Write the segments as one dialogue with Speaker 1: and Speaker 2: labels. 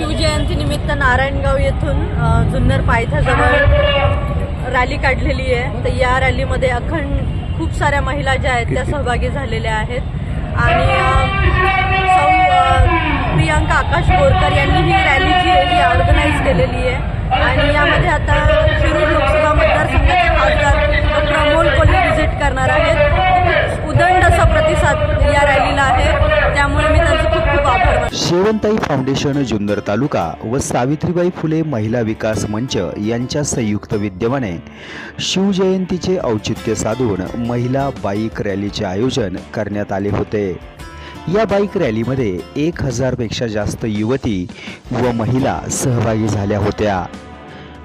Speaker 1: शिवजयंतीनिमित्त नारायणगाव येथून जुन्नर पायथ्याजवळ रॅली काढलेली आहे. तर या रॅलीमध्ये अखंड खूप साऱ्या महिला ज्या आहेत त्या सहभागी झालेल्या आहेत. आणि सौ प्रियांका आकाश बोरकर यांनी ही रॅली जी आहे ती ऑर्गनाईज केलेली आहे. आणि यामध्ये आता शिरूर लोकसभा मतदारसंघाचे खासदार अमोल कोल्हे व्हिजिट करणार आहेत उदंड असा प्रतिसाद या रॅलीला आहे त्यामुळे मी त्यांचे खूप खूप आभार मानते
Speaker 2: शेवंताई फाउंडेशन जुन्नर तालुका व सावित्रीबाई फुले महिला विकास मंच यांच्या संयुक्त विद्यमाने शिवजयंतीचे औचित्य साधून महिला बाईक रॅलीचे आयोजन करण्यात आले होते. या बाईक रॅलीमध्ये एक हजारपेक्षा जास्त युवती व महिला सहभागी झाल्या होत्या.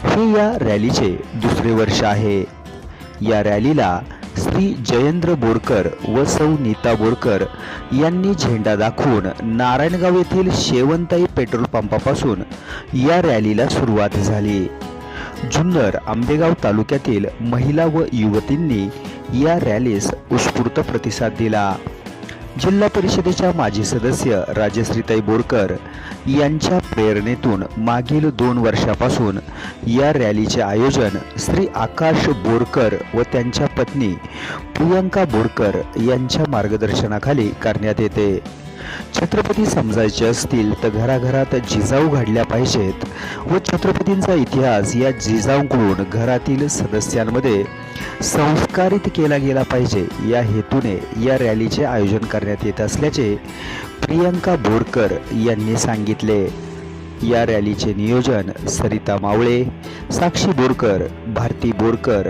Speaker 2: हे या रॅलीचे दुसरे वर्ष आहे. या रॅलीला श्री जयेंद्र बोरकर व सौ नीता बोरकर यांनी झेंडा दाखवून नारायणगाव येथील शेवंताई पेट्रोल पंपापासून या रॅलीला सुरुवात झाली. जुन्नर आंबेगाव तालुक्यातील महिला व युवतींनी या रॅलीस उत्स्फूर्त प्रतिसाद दिला. जिल्हा परिषदेच्या माजी सदस्य राजश्रीताई बोरकर यांच्या प्रेरणेतून मागील दोन वर्षापासून या रॅलीचे आयोजन श्री आकाश बोरकर व त्यांच्या पत्नी प्रियंका बोरकर यांच्या मार्गदर्शनाखाली करण्यात येते. छत्रपती समजायचे असतील तर घराघरात जिजाऊ घडल्या पाहिजेत व छत्रपतींचा इतिहास या जिजाऊकडून घरातील सदस्यांमध्ये संस्कारित केला गेला पाहिजे या हेतूने या रॅलीचे आयोजन करण्यात येत असल्याचे प्रियंका बोरकर यांनी सांगितले. या रॅलीचे नियोजन सरिता मावळे साक्षी बोरकर भारती बोरकर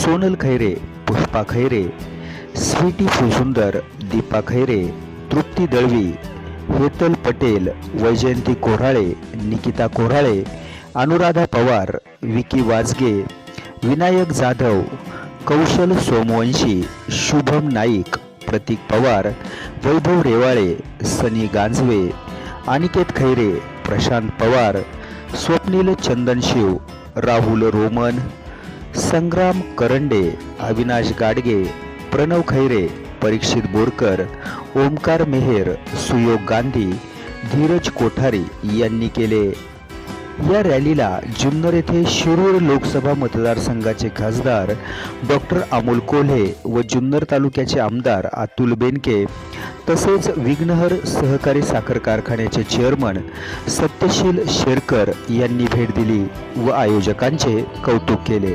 Speaker 2: सोनल खैरे पुष्पा खैरे स्वीटी फुलसुंदर दीपा खैरे तृप्ती दळवी हेतल पटेल वैजयंती कोराळे निकिता कोराळे अनुराधा पवार विकी वाजगे विनायक जाधव कौशल सोमवंशी शुभम नाईक प्रतीक पवार वैभव रेवाळे सनी गांजवे अनिकेत खैरे प्रशांत पवार स्वप्नील चंदनशिव राहुल रोमन संग्राम करंडे अविनाश गाडगे प्रणव खैरे परीक्षित बोरकर ओमकार मेहेर सुयोग गांधी धीरज कोठारी यांनी केले. या रॅलीला जुन्नर येथे शिरूर लोकसभा मतदारसंघाचे खासदार डॉक्टर अमोल कोल्हे व जुन्नर तालुक्याचे आमदार अतुल बेनके तसेच विघ्नहर सहकारी साखर कारखान्याचे चेअरमन सत्यशील शेरकर यांनी भेट दिली व आयोजकांचे कौतुक केले.